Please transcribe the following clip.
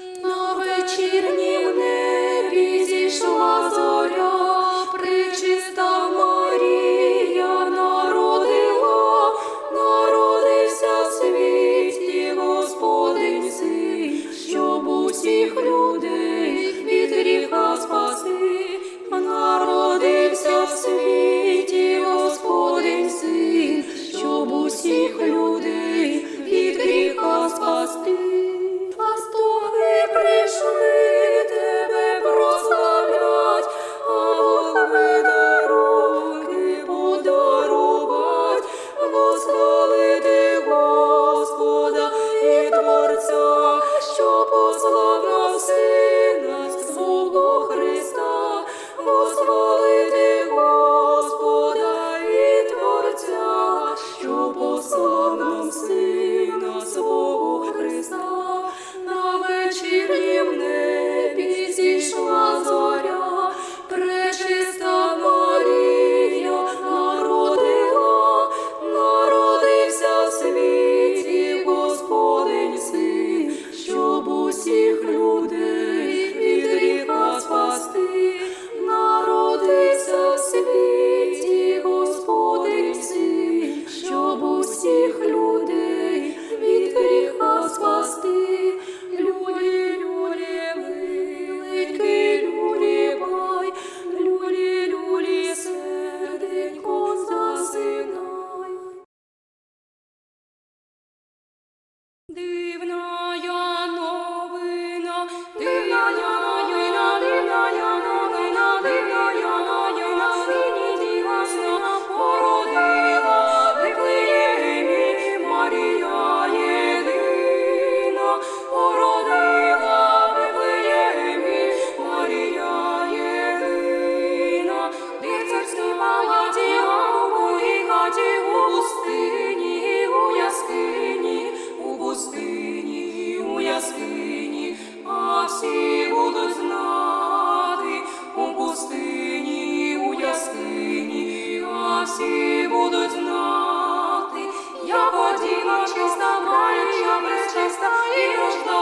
На вечірні всі будуть знати, я подіночки ставаю, я безчиста і рожда.